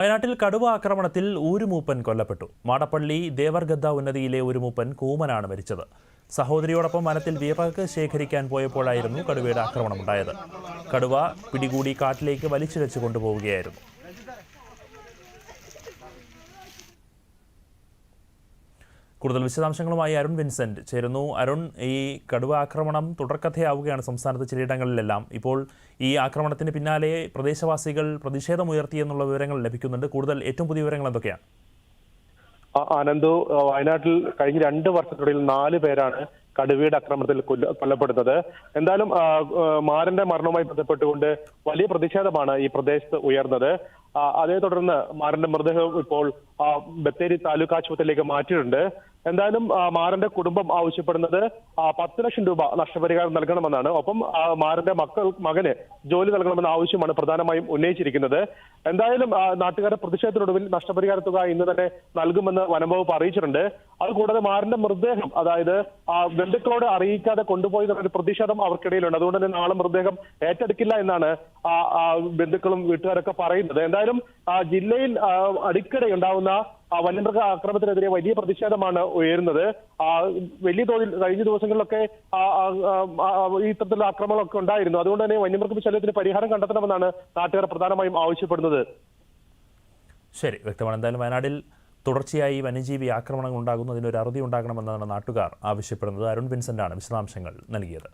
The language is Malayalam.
വയനാട്ടിൽ കടുവ ആക്രമണത്തിൽ ഊരുമൂപ്പൻ കൊല്ലപ്പെട്ടു. മാടപ്പള്ളി ദേവർഗദ്ദ ഉന്നതിയിലെ ഊരുമൂപ്പൻ കൂമനാണ് മരിച്ചത്. സഹോദരിയോടൊപ്പം വനത്തിൽ വിറക് ശേഖരിക്കാൻ പോയപ്പോഴായിരുന്നു കടുവയുടെ ആക്രമണമുണ്ടായത് കടുവ പിടികൂടി കാട്ടിലേക്ക് വലിച്ചിഴച്ചു കൊണ്ടുപോവുകയായിരുന്നു. കൂടുതൽ വിശദാംശങ്ങളുമായി അരുൺ വിൻസെന്റ് ചേരുന്നു. അരുൺ ഈ കടുവ ആക്രമണം തുടർക്കഥയാവുകയാണ് സംസ്ഥാനത്ത് ചിലയിടങ്ങളിലെല്ലാം. ഇപ്പോൾ ഈ ആക്രമണത്തിന് പിന്നാലെ പ്രദേശവാസികൾ പ്രതിഷേധമുയർത്തി എന്നുള്ള വിവരങ്ങൾ ലഭിക്കുന്നുണ്ട്. കൂടുതൽ ഏറ്റവും പുതിയ വിവരങ്ങൾ എന്തൊക്കെയാണ്? ആനന്ദു വയനാട്ടിൽ കഴിഞ്ഞ രണ്ട് വർഷത്തിനുള്ളിൽ നാല് പേരാണ് കടുവയുടെ ആക്രമണത്തിൽ കൊല്ല- കൊല്ലപ്പെടുന്നത്. എന്തായാലും മാരന്റെ മരണവുമായി ബന്ധപ്പെട്ടുകൊണ്ട് വലിയ പ്രതിഷേധമാണ് ഈ പ്രദേശത്ത് ഉയർന്നത്. അതേ തുടർന്ന് മാരന്റെ മൃതദേഹം ഇപ്പോൾ ബത്തേരി താലൂക്ക് ആശുപത്രിയിലേക്ക് മാറ്റിയിട്ടുണ്ട്. എന്തായാലും മാറിന്റെ കുടുംബം ആവശ്യപ്പെടുന്നത് പത്ത് ലക്ഷം രൂപ നഷ്ടപരിഹാരം നൽകണമെന്നാണ്. ഒപ്പം മാറിന്റെ മക്കൾ മകന് ജോലി നൽകണമെന്ന ആവശ്യമാണ് പ്രധാനമായും ഉന്നയിച്ചിരിക്കുന്നത്. എന്തായാലും നാട്ടുകാരുടെ പ്രതിഷേധത്തിനൊടുവിൽ നഷ്ടപരിഹാര തുക ഇന്ന് തന്നെ നൽകുമെന്ന് വനംവകുപ്പ് അറിയിച്ചിട്ടുണ്ട്. അതുകൂടാതെ മാറിന്റെ മൃതദേഹം അതായത് ബന്ധുക്കളോട് അറിയിക്കാതെ കൊണ്ടുപോയി എന്നൊരു പ്രതിഷേധം അവർക്കിടയിലുണ്ട്. അതുകൊണ്ട് തന്നെ നാളെ മൃതദേഹം ഏറ്റെടുക്കില്ല എന്നാണ് ബന്ധുക്കളും വീട്ടുകാരൊക്കെ പറയുന്നത്. എന്തായാലും ജില്ലയിൽ അടിക്കടി ഉണ്ടാവുന്ന വന്യമൃഗ ആക്രമണത്തിനെതിരെ വലിയ പ്രതിഷേധമാണ് ഉയരുന്നത്. വലിയ തോതിൽ കഴിഞ്ഞ ദിവസങ്ങളിലൊക്കെ ഇത്തരത്തിലുള്ള ആക്രമണങ്ങളൊക്കെ ഉണ്ടായിരുന്നു. അതുകൊണ്ട് തന്നെ വന്യമൃഗ ശല്യത്തിന് പരിഹാരം കണ്ടെത്തണമെന്നാണ് നാട്ടുകാർ പ്രധാനമായും ആവശ്യപ്പെടുന്നത്. ശരി വ്യക്തമാണ്. എന്തായാലും വയനാടിൽ തുടർച്ചയായി വന്യജീവി ആക്രമണങ്ങൾ ഉണ്ടാകുന്നതിന് ഒരു അറുതി ഉണ്ടാകണമെന്നാണ് നാട്ടുകാർ ആവശ്യപ്പെടുന്നത്. അരുൺ വിൻസെന്റാണ് വിശദാംശങ്ങൾ നൽകിയത്.